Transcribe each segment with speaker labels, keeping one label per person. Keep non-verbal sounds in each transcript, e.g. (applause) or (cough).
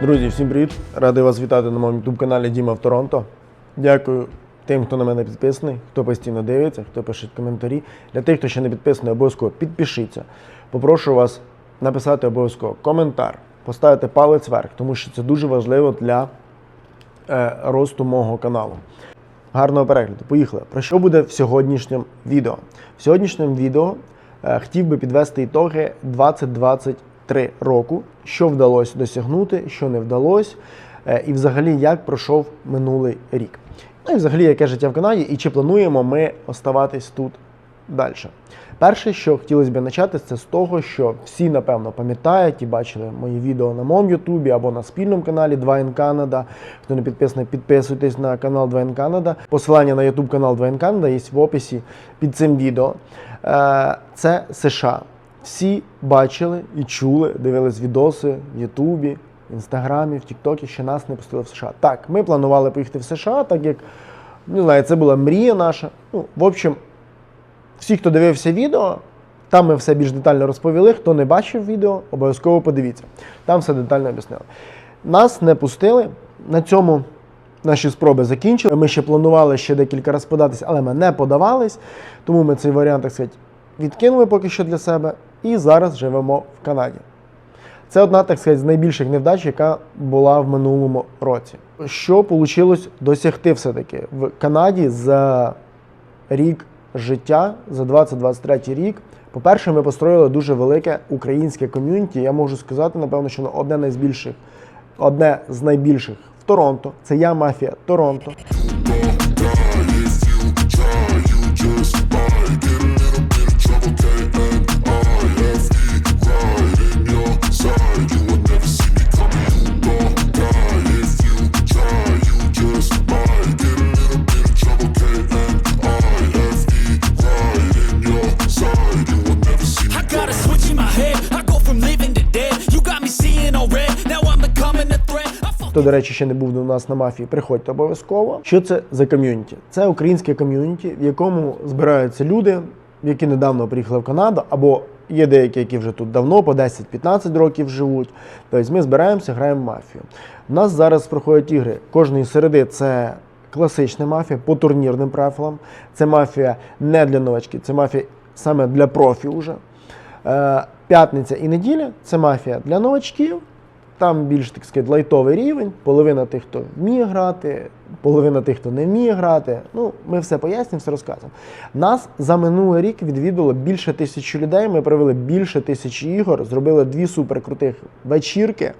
Speaker 1: Друзі, всім привіт! Радий вас вітати на моєму youtube каналі Діма в Торонто. Дякую тим, хто на мене підписаний, хто постійно дивиться, хто пише коментарі. Для тих, хто ще не підписаний, обов'язково підпишіться. Попрошу вас написати обов'язково коментар, поставити палець вверх, тому що це дуже важливо для е, росту мого каналу. Гарного перегляду. Поїхали. Про що буде в сьогоднішньому відео? В сьогоднішньому відео е, хотів би підвести ітоги 2023 року, що вдалося досягнути, що не вдалося, е, і взагалі як пройшов минулий рік. Ну і взагалі, яке життя в Канаді, і чи плануємо ми оставатись тут далі. Перше, що хотілося б почати, це з того, що всі, напевно, пам'ятають і бачили мої відео на моєму Ютубі або на спільному каналі 2N Canada. Хто не підписаний, підписуйтесь на канал 2N Canada. Посилання на YouTube канал 2N Canada є в описі під цим відео. Е, Це США. Всі бачили і чули, дивились відоси в Ютубі, в Інстаграмі, в Тіктокі, що нас не пустили в США. Так, ми планували поїхати в США, так як не знаю, це була мрія наша. Ну, в общем, всі, хто дивився відео, там ми все більш детально розповіли. Хто не бачив відео, обов'язково подивіться. Там все детально об'яснили. Нас не пустили. На цьому наші спроби закінчили. Ми ще планували ще декілька разів податись, але ми не подавались. Тому ми цей варіант, так сказати, відкинули поки що для себе. І зараз живемо в Канаді. Це одна, так сказати, з найбільших невдач, яка була в минулому році. Що вийшло досягти все-таки в Канаді за рік життя, за 2023 рік. По-перше, ми построїли дуже велике українське ком'юніті. Я можу сказати, напевно, що одне найбільших, одне з найбільших в Торонто. Це я мафія Торонто. Хто, до речі, ще не був до нас на мафії, приходьте обов'язково. Що це за ком'юніті? Це українське ком'юніті, в якому збираються люди, які недавно приїхали в Канаду, або є деякі, які вже тут давно, по 10-15 років живуть. Тобто ми збираємося, граємо в мафію. У нас зараз проходять ігри. Кожної середи це класична мафія по турнірним правилам. Це мафія не для новачків, це мафія саме для профі вже. Е, П'ятниця і неділя це мафія для новачків. Там більш так сказати, лайтовий рівень, половина тих, хто вміє грати, половина тих, хто не вміє грати. Ну, ми все пояснимо, все розказуємо. Нас за минулий рік відвідало більше тисячі людей. Ми провели більше тисячі ігор, зробили дві суперкрутих вечірки.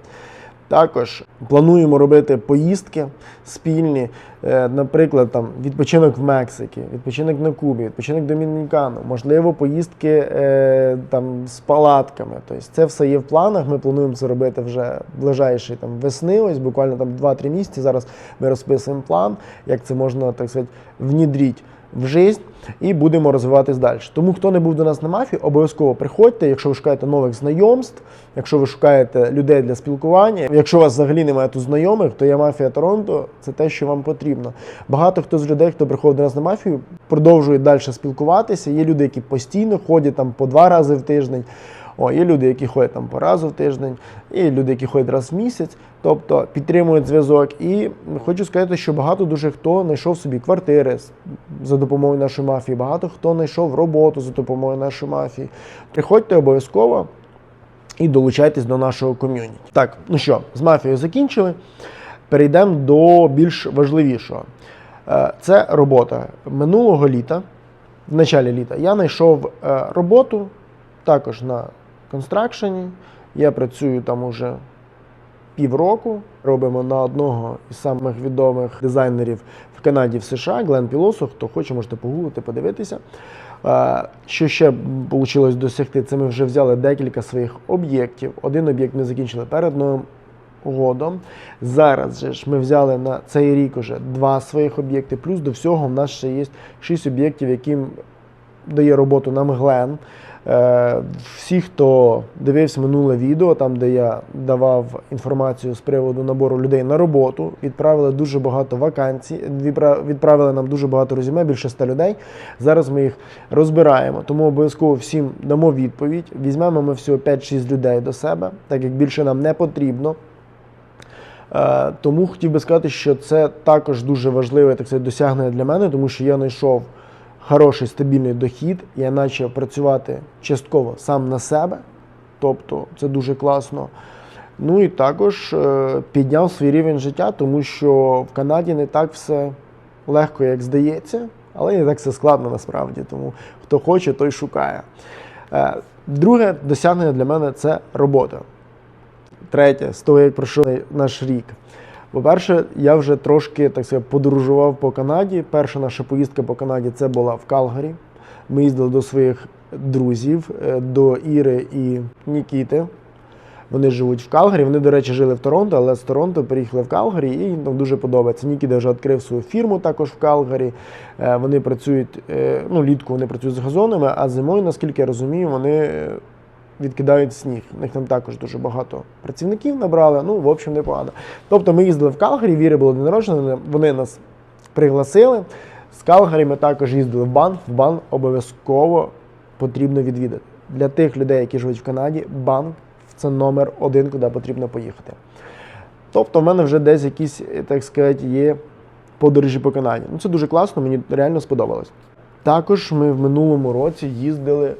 Speaker 1: Також плануємо робити поїздки спільні, е, наприклад, там відпочинок в Мексиці, відпочинок на Кубі, відпочинок Домінікану, можливо, поїздки е, там з палатками. Тобто це все є в планах. Ми плануємо це робити вже ближайші там весни, ось буквально там 2-3 місяці. Зараз ми розписуємо план, як це можна так сказати, внідріть в життя і будемо розвиватись далі. Тому хто не був до нас на мафії, обов'язково приходьте, якщо ви шукаєте нових знайомств, якщо ви шукаєте людей для спілкування. Якщо у вас взагалі немає тут знайомих, то я мафія Торонто це те, що вам потрібно. Багато хто з людей, хто приходить до нас на мафію, продовжують далі спілкуватися. Є люди, які постійно ходять там по два рази в тиждень. О, є люди, які ходять там по разу в тиждень, є люди, які ходять раз в місяць, тобто підтримують зв'язок. І хочу сказати, що багато дуже хто знайшов собі квартири за допомогою нашої мафії, багато хто знайшов роботу за допомогою нашої мафії. Приходьте обов'язково і долучайтесь до нашого ком'юніті. Так, ну що, з мафією закінчили. Перейдемо до більш важливішого. Е, Це робота минулого літа, в началі літа, я знайшов е, роботу також на констракшені. Я працюю там уже півроку. Робимо на одного із самих відомих дизайнерів в Канаді в США Глен Пілосу. Хто хоче, можете погуглити, подивитися. Що ще вийшло досягти? Це ми вже взяли декілька своїх об'єктів. Один об'єкт ми закінчили перед Новим годом. Зараз же ж ми взяли на цей рік уже два своїх об'єкти. Плюс до всього в нас ще є шість об'єктів, яким дає роботу нам Глен. Е, Всі, хто дивився минуле відео, там де я давав інформацію з приводу набору людей на роботу, відправили дуже багато вакансій, відпра- відправили нам дуже багато резюме, більше 100 людей. Зараз ми їх розбираємо, тому обов'язково всім дамо відповідь. Візьмемо ми всього 5-6 людей до себе, так як більше нам не потрібно. Е, тому хотів би сказати, що це також дуже важливе так сказати, досягнення для мене, тому що я знайшов хороший стабільний дохід, я почав працювати частково сам на себе, тобто це дуже класно. Ну і також е, підняв свій рівень життя, тому що в Канаді не так все легко, як здається, але не так все складно насправді. Тому хто хоче, той шукає. Е, друге досягнення для мене це робота. Третє, з того, як пройшов наш рік. По-перше, я вже трошки так сказати, подорожував по Канаді. Перша наша поїздка по Канаді це була в Калгарі. Ми їздили до своїх друзів, е, до Іри і Нікіти. Вони живуть в Калгарі. Вони, до речі, жили в Торонто, але з Торонто переїхали в Калгарі і їм там дуже подобається. Нікіда вже відкрив свою фірму також в Калгарі. Е, Вони працюють, е, ну, літку вони працюють з газонами, а зимою, наскільки я розумію, вони відкидають сніг. У них там також дуже багато працівників набрали. Ну, в общем, непогано. Тобто ми їздили в Калгарі, Віри було день народження, вони нас пригласили. З Калгарі ми також їздили в Бан. В Бан обов'язково потрібно відвідати. Для тих людей, які живуть в Канаді, Бан це номер один, куди потрібно поїхати. Тобто, в мене вже десь якісь, так сказати, є подорожі по Канаді. Ну, це дуже класно, мені реально сподобалось. Також ми в минулому році їздили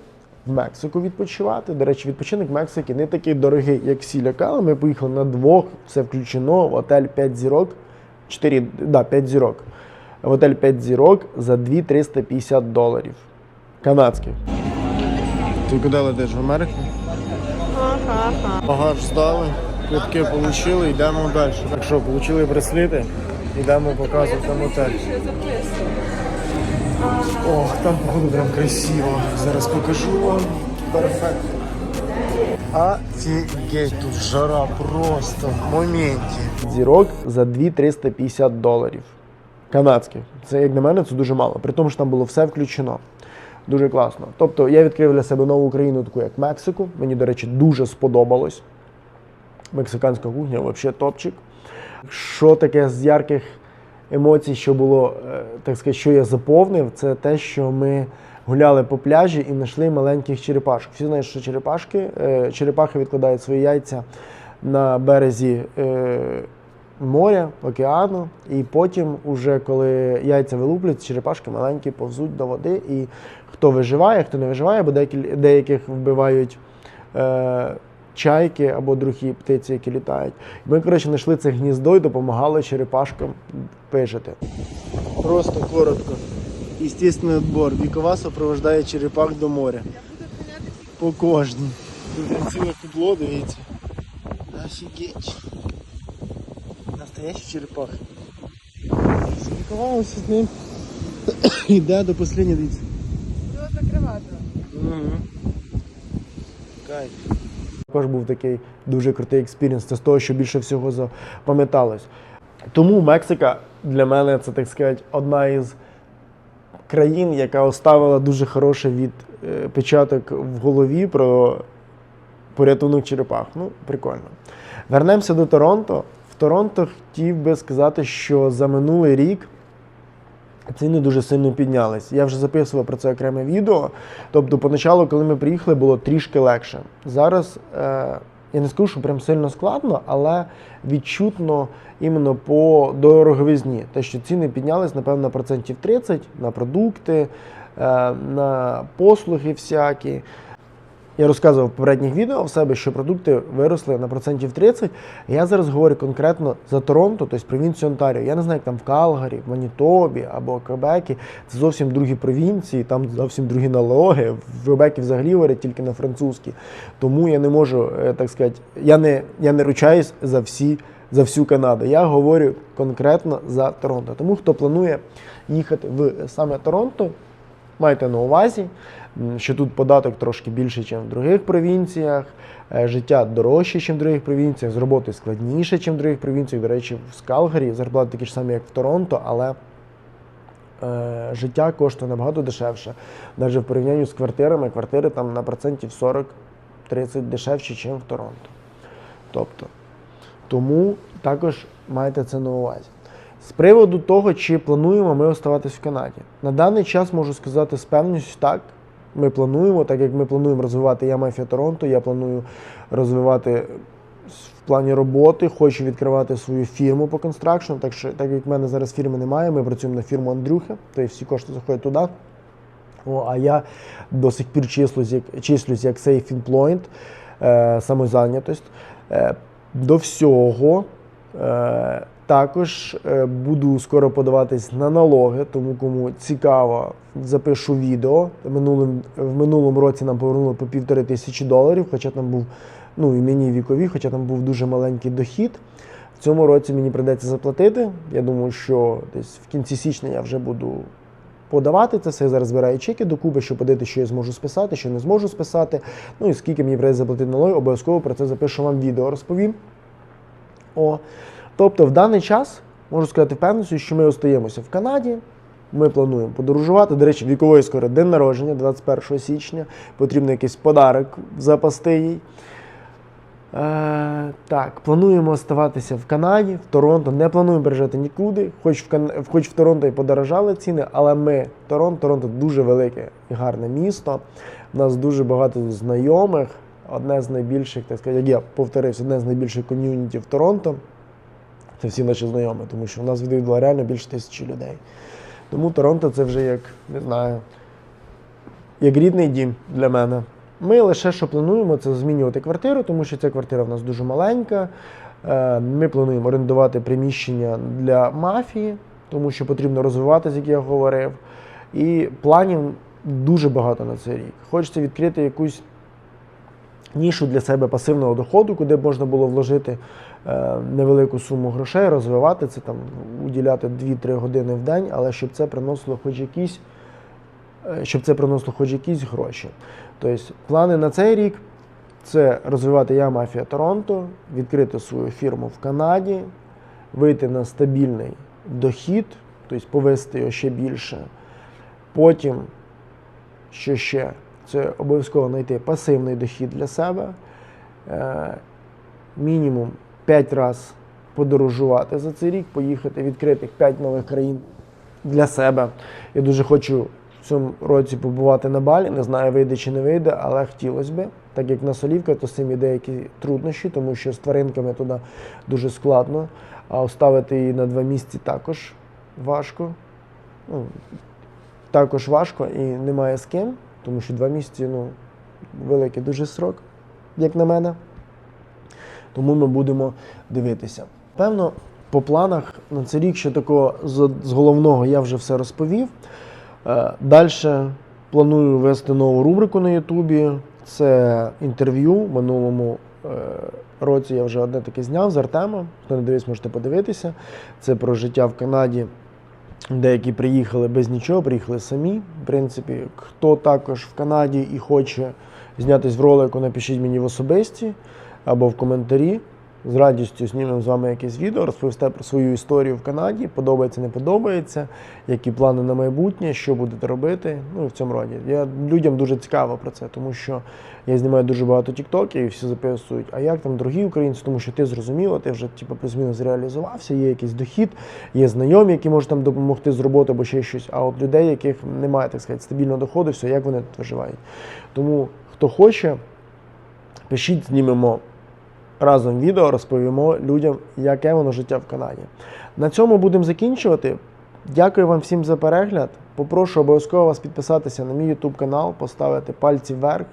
Speaker 1: в Мексику відпочивати. До речі, відпочинок Мексики не такий дорогий, як всі лякали. Ми поїхали на двох, все включено, в отель 5 зірок. 4, да, 5 зірок. В готель 5 зірок за 2 доларів. Канадських. Ти куди летиш в Америку? Багаж здали, квитки отримали, йдемо далі. Так що, отримали браслети, йдемо показувати там отель. Ох, там походу прям красиво. Зараз покажу вам. Перфект. Офігеть, тут жара просто в моменті. Зірок за 2 доларів. Канадських. Це, як на мене, це дуже мало. При тому, що там було все включено. Дуже класно. Тобто я відкрив для себе нову країну, таку як Мексику. Мені, до речі, дуже сподобалось. Мексиканська кухня взагалі топчик. Що таке з ярких емоцій, що було, е, так сказати, що я заповнив, це те, що ми гуляли по пляжі і знайшли маленьких черепашок. Всі знають, що черепашки, е, черепахи відкладають свої яйця на березі е, моря, океану, і потім, уже коли яйця вилуплять, черепашки маленькі повзуть до води. І хто виживає, хто не виживає, бо деяких вбивають. Чайки або другі птиці, які літають. Ми, коротше, знайшли це гніздо і допомагали черепашкам вижити. Просто коротко. Естественний відбор. Вікова супроводжує черепах до моря. По кожній. Тут ціле кубло, дивіться. Офігеть. Настоящий черепах. Вікова ось з ним (coughs) йде до останнього, дивіться.
Speaker 2: Його закривати.
Speaker 1: Угу. Кайф. Також був такий дуже крутий експірієнс. Це з того, що більше всього запам'яталось. Тому Мексика для мене це, так сказати, одна із країн, яка оставила дуже хороший від е, в голові про порятунок черепах. Ну, прикольно. Вернемося до Торонто. В Торонто хотів би сказати, що за минулий рік ціни дуже сильно піднялись. Я вже записував про це окреме відео. Тобто, поначалу, коли ми приїхали, було трішки легше. Зараз е, я не скажу, що прям сильно складно, але відчутно іменно по дороговизні. Те, що ціни піднялись, напевно, на процентів 30 на продукти, е, на послуги всякі. Я розказував в попередніх відео в себе, що продукти виросли на процентів 30. Я зараз говорю конкретно за Торонто, тобто провінцію Онтаріо. Я не знаю, як там в Калгарі, в Манітобі або Квебекі. Це зовсім другі провінції, там зовсім другі налоги. В Квебекі взагалі говорять тільки на французькій. Тому я не можу, е, так сказати, я не, я не ручаюсь за всі. За всю Канаду. Я говорю конкретно за Торонто. Тому хто планує їхати в саме Торонто, майте на увазі, що тут податок трошки більше, ніж в других провінціях, е, життя дорожче, ніж в других провінціях, з роботи складніше, ніж в других провінціях. До речі, в Калгарі зарплати такі ж самі, як в Торонто, але е, життя коштує набагато дешевше. Навіть в порівнянні з квартирами, квартири там на процентів 40-30 дешевші, ніж в Торонто. Тобто, тому також майте це на увазі. З приводу того, чи плануємо ми оставатись в Канаді. На даний час можу сказати з певністю так. Ми плануємо, так як ми плануємо розвивати я Мафія Торонто, я планую розвивати в плані роботи, хочу відкривати свою фірму по констракшну. Так що, так як в мене зараз фірми немає, ми працюємо на фірму Андрюхи, тобто всі кошти заходять туди. О, а я до сих пір числюсь як, числюсь як Safe Employed, е, самозайнятость. Е, до всього е, також е, буду скоро подаватись на налоги, тому кому цікаво, запишу відео. Минулим, в минулому році нам повернули по півтори тисячі доларів, хоча там був, ну і мені вікові, хоча там був дуже маленький дохід. В цьому році мені прийдеться заплатити. Я думаю, що десь в кінці січня я вже буду подавати це все. Я зараз збираю чеки до Куби, щоб подивитися, що я зможу списати, що не зможу списати. Ну і скільки мені прийдеться заплатити налоги, обов'язково про це запишу вам відео, розповім. О. Тобто, в даний час можу сказати впевненістю, що ми остаємося в Канаді. Ми плануємо подорожувати. До речі, вікової скоро день народження, 21 січня. Потрібно якийсь подарок запасти їй. Е, так, плануємо оставатися в Канаді, в Торонто. Не плануємо переїжджати нікуди. Хоч в, Кан... хоч в Торонто і подорожали ціни, але ми Торонто, Торонто дуже велике і гарне місто. У нас дуже багато знайомих. Одне з найбільших, так сказати, як я повторився, одне з найбільших ком'юніті в Торонто. Це всі наші знайомі, тому що у нас відвідало реально більше тисячі людей. Тому Торонто це вже як, не знаю, як рідний дім для мене. Ми лише що плануємо, це змінювати квартиру, тому що ця квартира в нас дуже маленька. Е, Ми плануємо орендувати приміщення для мафії, тому що потрібно розвиватися, як я говорив. І планів дуже багато на цей рік. Хочеться відкрити якусь нішу для себе пасивного доходу, куди можна було вложити невелику суму грошей, розвивати це, там, уділяти 2-3 години в день, але щоб це приносило хоч якісь, е, щоб це приносило хоч якісь гроші. Тобто плани на цей рік це розвивати я мафія Торонто, відкрити свою фірму в Канаді, вийти на стабільний дохід, тобто повести його ще більше. Потім, що ще, це обов'язково знайти пасивний дохід для себе, е, мінімум 5 разів подорожувати за цей рік, поїхати, відкрити 5 нових країн для себе. Я дуже хочу в цьому році побувати на Балі. Не знаю, вийде чи не вийде, але хотілося б. Так як на Солівка, то з цим є деякі труднощі, тому що з тваринками туди дуже складно. А оставити її на два місяці також важко. Ну, також важко і немає з ким, тому що два місяці ну, великий дуже срок, як на мене. Тому ми будемо дивитися. Певно, по планах на цей рік ще такого з, головного я вже все розповів. Е, Далі планую вести нову рубрику на Ютубі. Це інтерв'ю. В минулому е, році я вже одне таке зняв з Артемом. Хто не дивився, можете подивитися. Це про життя в Канаді. Деякі приїхали без нічого, приїхали самі. В принципі, хто також в Канаді і хоче знятись в ролику, напишіть мені в особисті або в коментарі. З радістю знімемо з вами якесь відео, розповісте про свою історію в Канаді, подобається, не подобається, які плани на майбутнє, що будете робити. Ну і в цьому роді. Я людям дуже цікаво про це, тому що я знімаю дуже багато тіктоків і всі записують, а як там дорогі українці, тому що ти зрозуміло, ти вже типу, плюс-мінус зреалізувався, є якийсь дохід, є знайомі, які можуть там допомогти з роботи або ще щось. А от людей, яких немає так сказати, стабільного доходу, все, як вони тут виживають. Тому хто хоче, пишіть, знімемо разом відео розповімо людям, яке воно життя в Канаді. На цьому будемо закінчувати. Дякую вам всім за перегляд. Попрошу обов'язково вас підписатися на мій YouTube канал, поставити пальці вверх,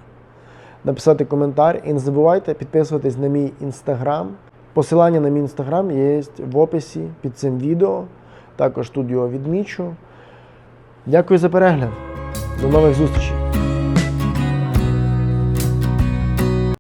Speaker 1: написати коментар і не забувайте підписуватись на мій інстаграм. Посилання на мій інстаграм є в описі під цим відео. Також тут його відмічу. Дякую за перегляд. До нових зустрічей!